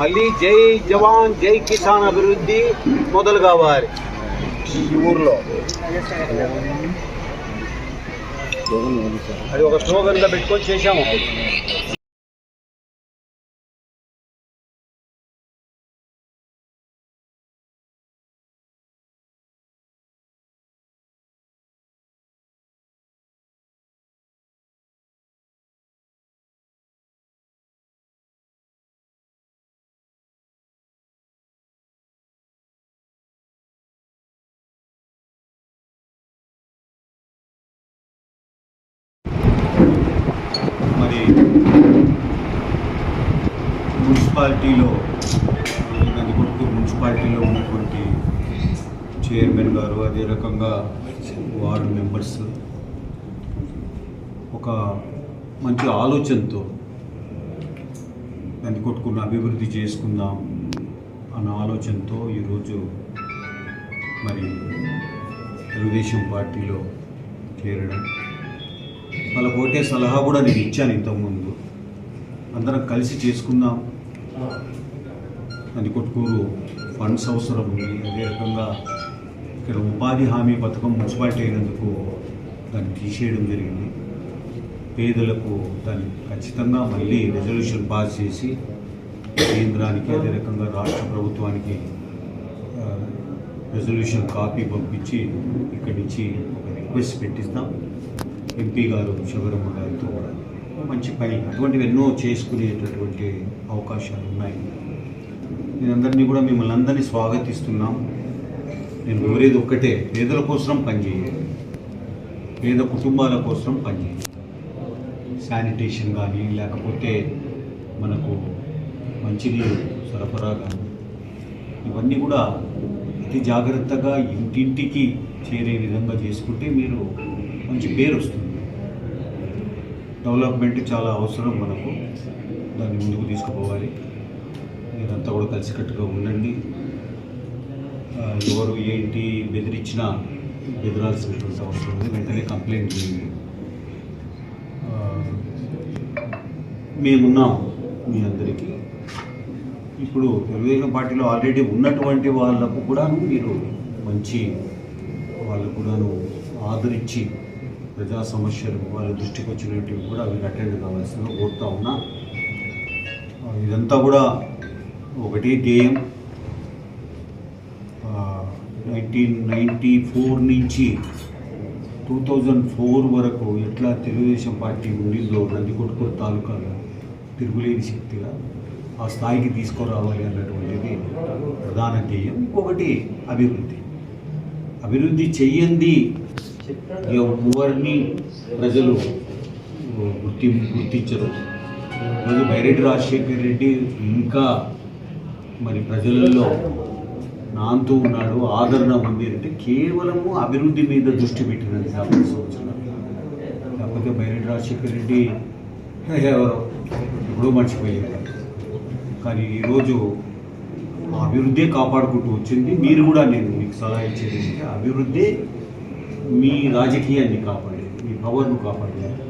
మళ్ళీ జై జవాన్ జై కిసాన్ అభివృద్ధి మొదలు కావాలి ఈ ఊర్లో. అది ఒక స్లోగన్గా పెట్టుకొని చేశాము. మరి మున్సిపాలిటీలో నందికొట్టు మున్సిపాలిటీలో ఉన్నటువంటి చైర్మన్ గారు అదే రకంగా వార్డు మెంబర్స్ ఒక మంచి ఆలోచనతో నందికొట్టుకున్న అభివృద్ధి చేసుకుందాం అన్న ఆలోచనతో ఈరోజు మరి తెలుగుదేశం పార్టీలో చేరడం వాళ్ళకి ఒకటే సలహా కూడా నేను ఇచ్చాను ఇంతకుముందు. అందరం కలిసి చేసుకుందాం. అది కొట్టుకూరు. ఫండ్స్ అవసరం ఉంది. అదే రకంగా ఇక్కడ ఉపాధి హామీ పథకం మున్సిపాలిటీ అయినందుకు దాన్ని తీసేయడం జరిగింది. పేదలకు దాన్ని ఖచ్చితంగా మళ్ళీ రెజల్యూషన్ పాస్ చేసి కేంద్రానికి అదే రకంగా రాష్ట్ర ప్రభుత్వానికి రెజల్యూషన్ కాపీ పంపించి ఇక్కడి నుంచి ఒక రిక్వెస్ట్ పెట్టిస్తాం. ఎంపీ గారు శివరమ్మ గారితో కూడా మంచి పని. అటువంటివి ఎన్నో చేసుకునేటటువంటి అవకాశాలు ఉన్నాయి. నేను అందరినీ కూడా మిమ్మల్ని అందరినీ స్వాగతిస్తున్నాం. నేను కోరేది ఒక్కటే పేదల కోసం పనిచేయాలి పేద కుటుంబాల కోసం పనిచేయాలి శానిటేషన్ కానీ లేకపోతే మనకు మంచినీరు సరఫరా కానీ ఇవన్నీ కూడా అతి జాగ్రత్తగా ఇంటింటికి చేరే విధంగా చేసుకుంటే మీరు మంచి పేరు వస్తుంది. డెవలప్మెంట్ చాలా అవసరం మనకు. దాన్ని ముందుకు తీసుకుపోవాలి. మీరంతా కూడా కలిసికట్టుగా ఉండండి. ఎవరు ఏంటి బెదిరించినా బెదిరాల్సినటువంటి అవసరం ఉంది. వెంటనే కంప్లైంట్ చేయండి. మేమున్నాం మీ అందరికీ. ఇప్పుడు తెలుగుదేశం పార్టీలో ఆల్రెడీ ఉన్నటువంటి వాళ్ళకు కూడాను మీరు మంచి వాళ్ళకు కూడాను ఆదరించి ప్రజా సమస్యలు వాళ్ళ దృష్టికి వచ్చినవి కూడా అవి అటెండ్ కావాల్సిందిగా కోరుతా ఉన్నా. ఇదంతా కూడా ఒకటి ధ్యేయం నైన్టీన్ నైంటీ ఫోర్ నుంచి టూ థౌజండ్ ఫోర్ వరకు ఎట్లా తెలుగుదేశం పార్టీ ఉండిందో నందికొట్టుకూరు తాలూకాలో తిరుగులేని శక్తిగా ఆ స్థాయికి తీసుకురావాలి అన్నటువంటిది ప్రధాన ధ్యేయం. ఇంకొకటి అభివృద్ధి. అభివృద్ధి చెయ్యంది ఎవరిని ప్రజలు గుర్తి గుర్తించరు. ఈరోజు బైరెడ్డి రాజశేఖర రెడ్డి ఇంకా మరి ప్రజలలో నాంతూ ఉన్నాడు ఆదరణ ఉంది అంటే కేవలము అభివృద్ధి మీద దృష్టి పెట్టినది యాభై సంవత్సరాలు. లేకపోతే బైరెడ్డి రాజశేఖర రెడ్డి ఎవరో ఎప్పుడో మర్చిపోయారు కానీ ఈరోజు అభివృద్ధి కాపాడుకుంటూ వచ్చింది. మీరు కూడా నేను మీకు సలహా ఇచ్చేది అభివృద్ధి मी राजकीय निकापड ही खबर का